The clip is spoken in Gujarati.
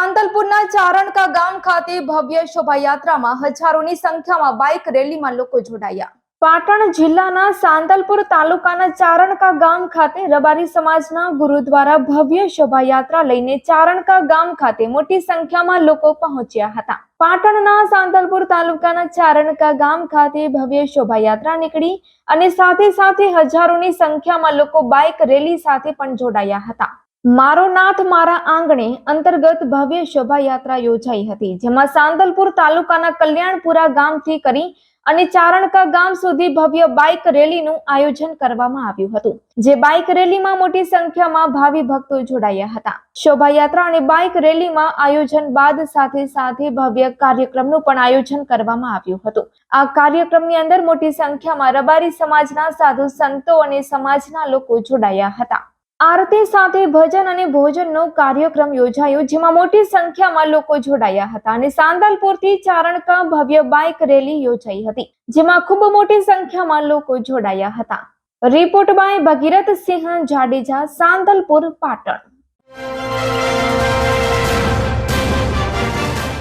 સાંતલપુરના ચારણકા ગામ ખાતે ભવ્ય શોભાયાત્રામાં હજારોની સંખ્યામાં બાઇક રેલીમાં લોકો જોડાયા. પાટણ જિલ્લાના સાંતલપુર તાલુકાના ચારણકા ગામ ખાતે રબારી સમાજના ગુરુ દ્વારા ભવ્ય શોભાયાત્રા લઈને ચારણકા ગામ ખાતે મોટી સંખ્યામાં લોકો પહોંચ્યા હતા. પાટણના સાંતલપુર તાલુકાના ચારણકા ગામ ખાતે ભવ્ય શોભાયાત્રા નીકળી અને સાથે સાથે હજારોની સંખ્યામાં લોકો બાઇક રેલી સાથે પણ જોડાયા હતા. મારો નાથ મારા આંગણે અંતર્ગત ભવ્ય શોભાયાત્રા યોજાઈ હતી, જેમાં સાંતલપુર તાલુકાના કલ્યાણપુરા ગામથી કરી અને ચારણકા ગામ સુધી ભવ્ય બાઇક રેલીનું આયોજન કરવામાં આવ્યું હતું, જે બાઇક રેલીમાં મોટી સંખ્યામાં ભાવિ ભક્તો જોડાયા હતા. શોભાયાત્રા અને બાઇક રેલીમાં આયોજન બાદ સાથે સાથે ભવ્ય કાર્યક્રમનું પણ આયોજન કરવામાં આવ્યું હતું. આ કાર્યક્રમની અંદર મોટી સંખ્યામાં રબારી સમાજના સાધુ સંતો અને સમાજના લોકો જોડાયા હતા. આરતી સાથે ભજન અને ભોજનનો કાર્યક્રમ યોજાયો, જેમાં મોટી સંખ્યામાં લોકો જોડાયા હતા અને સાંદલપુરથી ચારણકા ભવ્ય બાઇક રેલી યોજાઈ હતી, જેમાં ખૂબ મોટી સંખ્યામાં લોકો જોડાયા હતા. Report by Bhagirath Sinh Jadeja, Sandalpur, Patan.